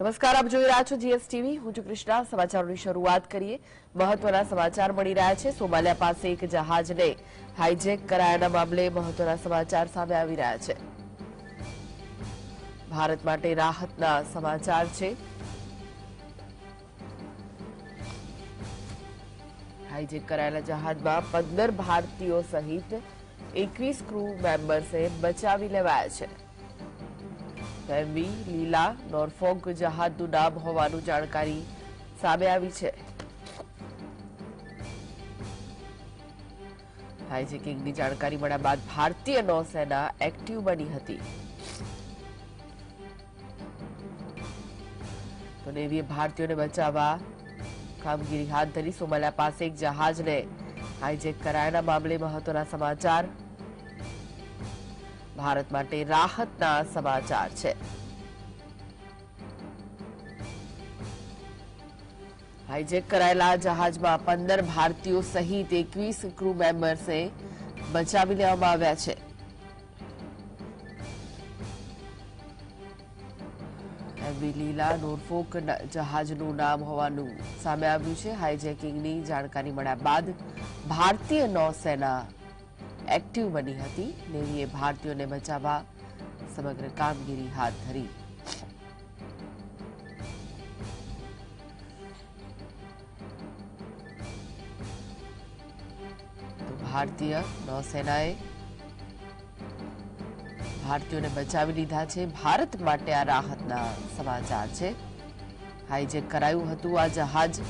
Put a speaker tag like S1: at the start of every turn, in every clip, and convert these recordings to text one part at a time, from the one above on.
S1: નમસ્કાર, આપ જોઈ રહ્યા છો જીએસટીવી. હું છું કૃષ્ણા. સમાચારોની શરૂઆત કરીએ. મહત્વના સમાચાર મળી રહ્યા છે. સોમાલિયા પાસે એક જહાજને હાઇજેક કરાયાના મામલે મહત્વના સમાચાર સામે આવી રહ્યા છે. ભારત માટે રાહતના સમાચાર છે. હાઈજેક કરાયેલા જહાજમાં પંદર ભારતીયો સહિત એકવીસ ક્રૂ મેમ્બર્સે બચાવી લેવાયા છે. એમવી લીલા નોર્ફોક જહાજનું નામ હોવાનું જાણકારી સામે આવી છે. હાઈજેકિંગની જાણકારી મળ્યા બાદ ભારતીય નૌસેના એક્ટિવ બની હતી. તો નેવીએ ભારતીયોને બચાવવા કામગીરી હાથ ધરી. સોમાલિયા પાસે એક જહાજને હાઈજેક કરાયાના મામલે મહત્વના સમાચાર. ભારત માટે રાહતના સમાચાર છે. હાઈજેક કરાયેલા જહાજમાં પંદર ભારતીયો સહિત એકવીસ ક્રૂ મેમ્બર્સે બચાવી લેવામાં આવ્યા છે. લીલા નોરફોક જહાજનું નામ હોવાનું સામે આવ્યું છે. હાઈજેકિંગની જાણકારી મળ્યા બાદ ભારતીય નૌસેના એક્ટિવ બની હતી નેવીએ ભારતીયોને બચાવવા સમગ્ર કામગીરી હાથ ધરી તો ભારતીય નૌસેનાએ ભારતીયોને બચાવી લીધા છે ભારત માટે આ રાહતના સમાચાર છે હાઈજેક કરાયું હતું આ જહાજ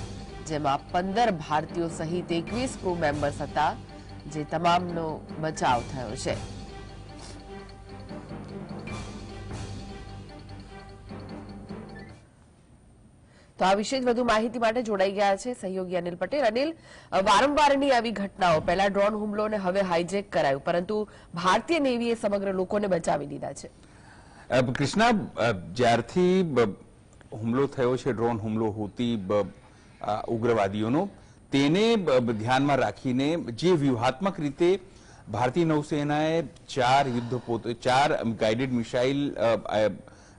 S1: જેમાં પંદર ભારતીયો સહિત એકવીસ ક્રૂ મેમ્બર્સ હતા જે તમામનો બચાવ થયો છે. તો આ વિશે વધુ માહિતી માટે જોડાઈ ગયા છે સહયોગી અનિલ પટેલ. અનિલ વારંવારની આવી ઘટનાઓ. પહેલા ડ્રોન હુમલો અને હવે હાઈજેક કરાયું, પરંતુ ભારતીય નેવીએ સમગ્ર લોકોને બચાવી દીધા છે.
S2: કૃષ્ણા જ્યારથી હુમલો થયો છે, ડ્રોન હુમલો હોતી ઉગ્રવાદીઓનો તેને ધ્યાનમાં રાખીને જે વ્યૂહાત્મક રીતે ભારતીય નૌસેનાએ ચાર યુદ્ધ પોતો, ચાર ગાઇડેડ મિસાઇલ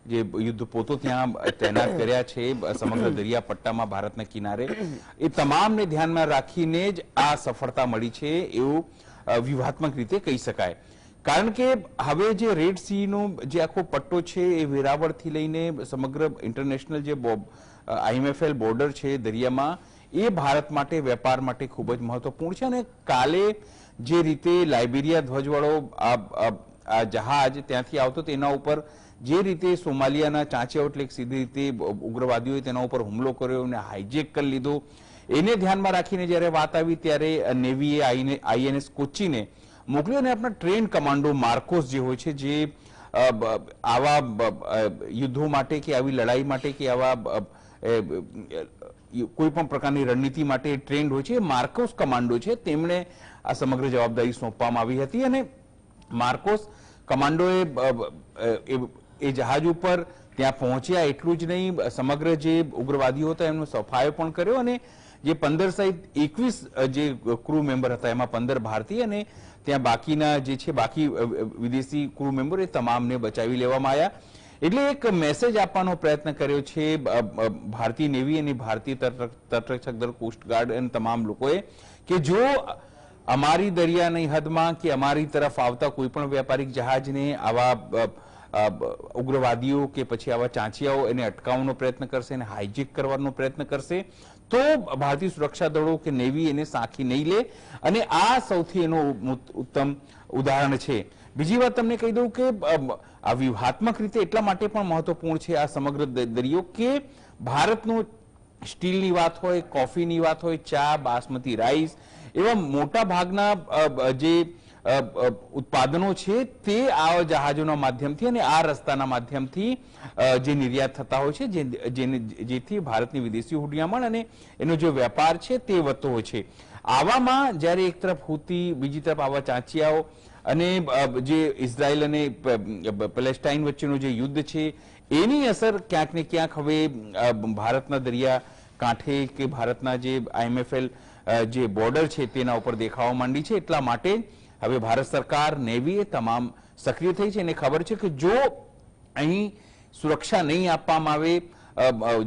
S2: જે યુદ્ધ પોતો ત્યાં તૈનાત કર્યા છે સમગ્ર સમગ્ર દરિયાપટ્ટામાં ભારતના કિનારે. એ તમામને ધ્યાનમાં રાખીને જ આ સફળતા મળી છે એવું વ્યૂહાત્મક રીતે કહી શકાય. કારણ કે હવે જે રેડ સી નો જે આખો પટ્ટો છે એ વેરાવળથી લઈને સમગ્ર ઇન્ટરનેશનલ જે આઈએમએફએલ બોર્ડર છે દરિયામાં એ ભારત માટે, વેપાર માટે ખૂબ જ મહત્વપૂર્ણ છે અને કાલે જે રીતે લાઇબેરિયા ધ્વજવાળો જહાજ ત્યાંથી આવતો તેના ઉપર જે રીતે સોમાલિયાના ચાંચિયાઓ એટલે કે સીધી રીતે ઉગ્રવાદીઓએ તેના ઉપર હુમલો કર્યો અને હાઇજેક કરી લીધો, એને ધ્યાનમાં રાખીને જ્યારે વાત આવી ત્યારે નેવીએ આઈએનએસ કોચીને મોકલ્યો અને આપણા ટ્રેન કમાન્ડો માર્કોસ જે હોય છે, જે આવા યુદ્ધો માટે કે આવી લડાઈ માટે કે આવા કોઈ પણ પ્રકારની રણનીતિ માટે ટ્રેન્ડ હોય છે, માર્કોસ કમાન્ડો છે, તેમણે આ સમગ્ર જવાબદારી સોંપવામાં આવી હતી અને માર્કોસ કમાન્ડોએ એ- જહાજ ઉપર ત્યાં પહોંચ્યા એટલું જ નહીં સમગ્ર જે ઉગ્રવાદીઓ હતા એમનો સફાયો પણ કર્યો અને જે પંદર સહિત એકવીસ જે ક્રૂ મેમ્બર હતા એમાં પંદર ભારતીય અને ત્યાં બાકીના જે છે, બાકી વિદેશી ક્રૂ મેમ્બર એ તમામને બચાવી લેવામાં આવ્યા. એટલે એક મેસેજ આપવાનો પ્રયત્ન કર્યો છે ભારતીય નેવી અને ભારતીય તટરક્ષ તટરક્ષક દળ કોસ્ટગાર્ડ અને તમામ લોકોએ કે જો અમારી દરિયાની હદમાં કે અમારી તરફ આવતા કોઈ પણ વ્યાપારિક જહાજને આવા ઉગ્રવાદીઓ કે પછી આવા ચાંચિયાઓ એને અટકાવવાનો પ્રયત્ન કરશે, એને હાઇજેક કરવાનો પ્રયત્ન કરશે, તો ભારતીય સુરક્ષા દળો કે નેવી એને સાંખી નહીં લે. અને આ સૌથી એનું ઉત્તમ ઉદાહરણ છે. બીજી વાત તમને કહી દઉં કે આ વ્યૂહાત્મક રીતે એટલા માટે પણ મહત્વપૂર્ણ છે આ સમગ્ર દરિયો કે ભારતનો સ્ટીલની વાત હોય, કોફીની વાત હોય, ચા, બાસમતી રાઈસ એવા મોટા ભાગના જે ઉત્પાદનો છે તે આ જહાજોના માધ્યમથી અને આ રસ્તાના માધ્યમથી જે નિર્યાત થતા હોય છે જેથી ભારતની વિદેશી હુડિયામણ અને એનો જે વેપાર છે તે વધતો હોય છે. આવામાં જ્યારે એક તરફ હુતી, બીજી તરફ આવા ચાંચિયાઓ અને જે ઇઝરાયલ અને પેલેસ્ટાઇન વચ્ચેનું જે યુદ્ધ છે, એની અસર ક્યાંક ને ક્યાંક હવે ભારતના દરિયા કાંઠે કે ભારતના જે આઈએમએફએલ જે બોર્ડર છે તેના ઉપર દેખાવા માંડી છે. એટલા માટે હવે ભારત સરકાર, નેવી એ તમામ સક્રિય થઈ છે. એને ખબર છે કે જો અહીં સુરક્ષા નહીં આપવામાં આવે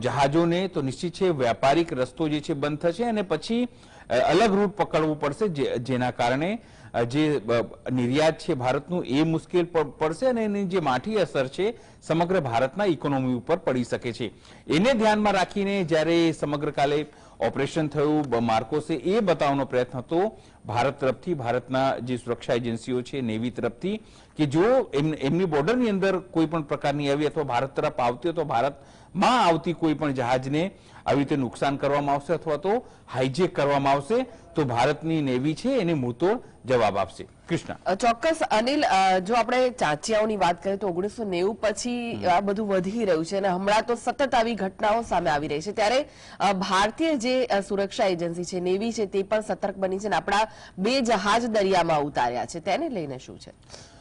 S2: જહાજોને, તો નિશ્ચિત છે વ્યાપારિક રસ્તો જે છે બંધ થશે અને પછી અલગ રૂટ પકડવું પડશે જેના કારણે જે નિર્યાત છે ભારતનું એ મુશ્કેલ પડશે અને એની જે માઠી અસર છે સમગ્ર ભારતના ઇકોનોમી ઉપર પડી શકે છે. એને ધ્યાનમાં રાખીને જ્યારે સમગ્ર કાલે ઓપરેશન થયું માર્કોસે એ બતાવવાનો પ્રયત્ન હતો, ભારત તરફથી, ભારતના જે સુરક્ષા એજન્સીઓ છે, નેવી તરફથી, કે જો એમ- એમની બોર્ડરની અંદર કોઈ પણ પ્રકારની આવી અથવા ભારત તરફ આવતી હોય તો ભારતમાં આવતી કોઈ પણ જહાજને આવી રીતે નુકસાન કરવામાં આવશે અથવા તો હાઈજેક કરવામાં આવશે, તો ભારતની નેવી છે એને મૂતો જવાબ આપશે. કૃષ્ણ.
S1: ચોક્કસ, અનિલ જો આપણે ચાંચિયાઓની વાત કરીએ તો ઓગણીસો નેવું પછી આ બધું વધી રહ્યું છે અને હમણાં તો સતત આવી ઘટનાઓ સામે આવી રહી છે. ત્યારે ભારતીય જે સુરક્ષા એજન્સી છે, નેવી છે, તે પણ સતર્ક બની છે અને આપણા બે જહાજ દરિયામાં ઉતાર્યા છે. તેને લઈને શું છે?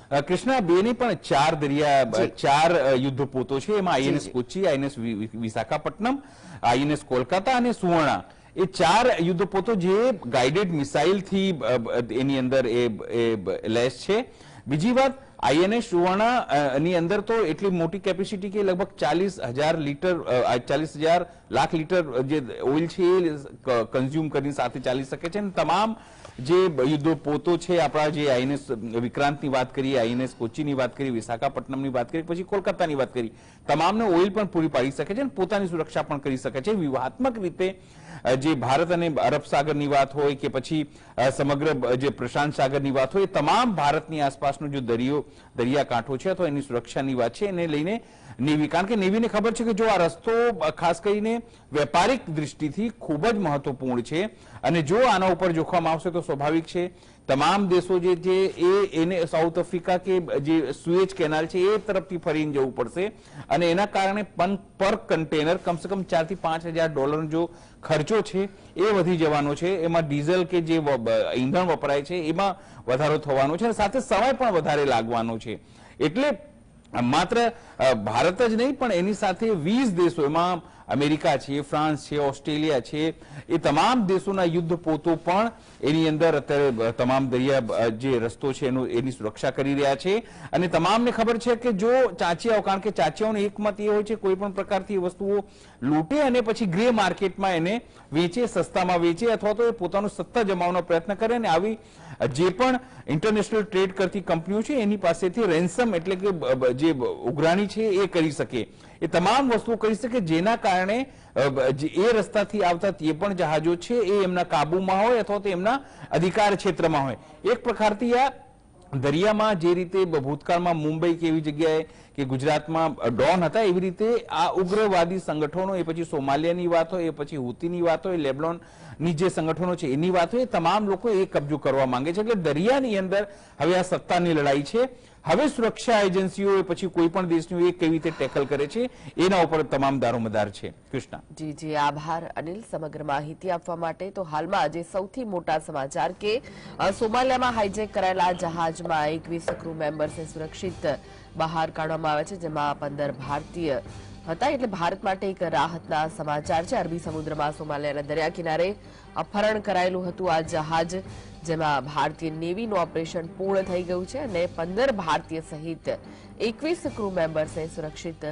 S2: કૃષ્ણા બેની પણ ચાર દરિયા ચાર યુદ્ધ પોતો છે. એમાં INS. Kochi INS Visakhapatnam INS Kolkata અને સુવર્ણા. એ ચાર યુદ્ધપોતો જે ગાઇડેડ મિસાઇલથી એની અંદર એ એ લેસ છે. બીજી વાત આઈએનએસ સુવર્ણા ની અંદર તો એટલી મોટી કેપેસિટી કે લગભગ ચાલીસ હજાર લીટર ચાલીસ હજાર લાખ લીટર જે ઓઇલ છે એ કન્ઝ્યુમ કરીને સાથે ચાલી શકે છે. અને તમામ જે યુદ્ધો પોતો છે, આપણા જે આઈએનએસ વિક્રાંતની વાત કરીએ આઈએનએસ કોચીની વાત કરી વિશાખાપટ્ટનમની વાત કરી પછી કોલકાતાની વાત કરી તમામને ઓઇલ પણ પૂરી પાડી શકે છે અને પોતાની સુરક્ષા પણ કરી શકે છે. વ્યૂહાત્મક રીતે જે ભારત અને અરબ સાગરની વાત હોય કે પછી સમગ્ર જે પ્રશાંત સાગરની વાત હોય તમામ ભારતની આસપાસનો જે દરિયો, દરિયાકાંઠો છે અથવા એની સુરક્ષાની વાત છે, એને લઈને નેવી કારણ કે નેવીને ખબર છે કે જો આ રસ્તો ખાસ કરીને વેપારિક દ્રષ્ટિથી ખૂબ જ મહત્વપૂર્ણ છે અને જો આના ઉપર જોખમ આવશે તો સ્વાભાવિક છે તમામ દેશો જે છે એ એને સાઉથ આફ્રિકા કે જે સુએજ કેનાલ છે એ તરફથી ફરીને જવું પડશે. અને એના કારણે પર કન્ટેનર કમસે કમ ચારથી પાંચ હજાર ડોલર જો ખર્ચો છે એ વધી જવાનો છે. એમાં ડીઝલ કે જે ઈંધણ વપરાય છે એમાં વધારો થવાનો છે અને સાથે સમય પણ વધારે લાગવાનો છે. એટલે માત્ર ભારત જ નહીં, પણ એની સાથે વીસ દેશો, એમાં અમેરિકા છે, ફ્રાન્સ છે, ઓસ્ટ્રેલિયા છે, એ તમામ દેશોના યુદ્ધ પોતો પણ એની અંદર અત્યારે તમામ દરિયા જે રસ્તો છે એનું, એની સુરક્ષા કરી રહ્યા છે. અને તમામને ખબર છે કે જો ચાચિયાઓ, કારણ કે ચાચિયાઓનો એક મત એ હોય છે, કોઈ પણ પ્રકારથી વસ્તુઓ લૂંટે અને પછી ગ્રે માર્કેટમાં એને વેચે, સસ્તામાં વેચે, અથવા તો એ પોતાનું સત્તા જમાવવાનો પ્રયત્ન કરે અને આવી જે પણ ઇન્ટરનેશનલ ટ્રેડ કરતી કંપનીઓ છે, એની પાસેથી રેન્સમ એટલે કે જે ઉઘરાણી છે એ કરી શકે. એ તમામ વસ્તુઓ કરી શકે જેના કારણે એ રસ્તાથી આવતા તે પણ જહાજો છે, એ એમના કાબુમાં હોય અથવા તો એમના અધિકાર ક્ષેત્રમાં હોય. એક પ્રકારથી આ દરિયામાં જે રીતે ભૂતકાળમાં મુંબઈ કે એવી જગ્યાએ કે ગુજરાતમાં ડોન હતા, એવી રીતે આ ઉગ્રવાદી સંગઠનો, એ પછી સોમાલિયાની વાત હોય, એ પછી હુતીની વાત હોય, લેબનોનની જે સંગઠનો છે, એની વાત હોય તમામ લોકો એ કબજો કરવા માંગે છે. એટલે દરિયાની અંદર હવે આ સત્તાની લડાઈ છે. હવે સુરક્ષા એજન્સીઓ પછી કોઈ પણ દેશનું એ કેવી રીતે ટેકલ કરે છે, એના ઉપર તમામ દારોમદાર છે. કૃષ્ણા.
S1: જી જી, આભાર અનિલ. સમગ્ર માહિતી આપવા માટે તો હાલમાં આજે સૌથી મોટા સમાચાર કે સોમાલિયામાં હાઈજેક કરાયેલા જહાજમાં એકવીસ ક્રૂ મેમ્બર્સને સુરક્ષિત બહાર કાઢવામાં આવે છે, જેમાં પંદર ભારતીય હતા. એટલે ભારત માટે એક રાહતના સમાચાર છે. અરબી સમુદ્રમાં સોમાલિયાના દરિયા કિનારે અપહરણ કરાયેલું હતું આ જહાજ. જેમાં ભારતીય નેવીનું ઓપરેશન પૂર્ણ થઈ ગયું છે અને પંદર ભારતીય સહિત એકવીસ ક્રૂ મેમ્બર્સને સુરક્ષિત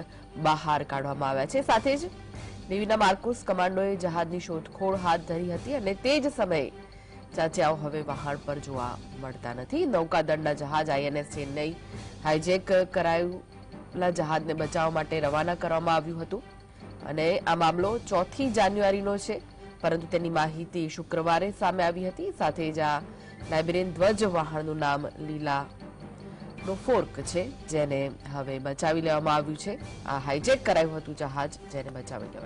S1: બહાર કાઢવામાં આવ્યા છે. સાથે જ નેવીના માર્કોસ કમાન્ડોએ જહાજની શોધખોળ હાથ ધરી હતી અને તે જ સમયે ચાચિયાઓ હવે વહાણ પર જોવા મળતા નથી. નૌકાદળના જહાજ આઈએનએસ ચેન્નઈ હાઈજેક કરાયેલા જહાજને બચાવવા માટે રવાના કરવામાં આવ્યું હતું. અને આ મામલો ચોથી જાન્યુઆરીનો છે. પરંતુ તેની માહિતી શુક્રવારે સામે આવી હતી. સાથે જ આ લાઇબ્રેરિયન ધ્વજ વાહનનું નામ લીલા નો ફોર્ક છે, જેને હવે બચાવી લેવામાં આવ્યું છે. આ હાઇજેક કરાયું હતું જહાજ, જેને બચાવી લેવાયું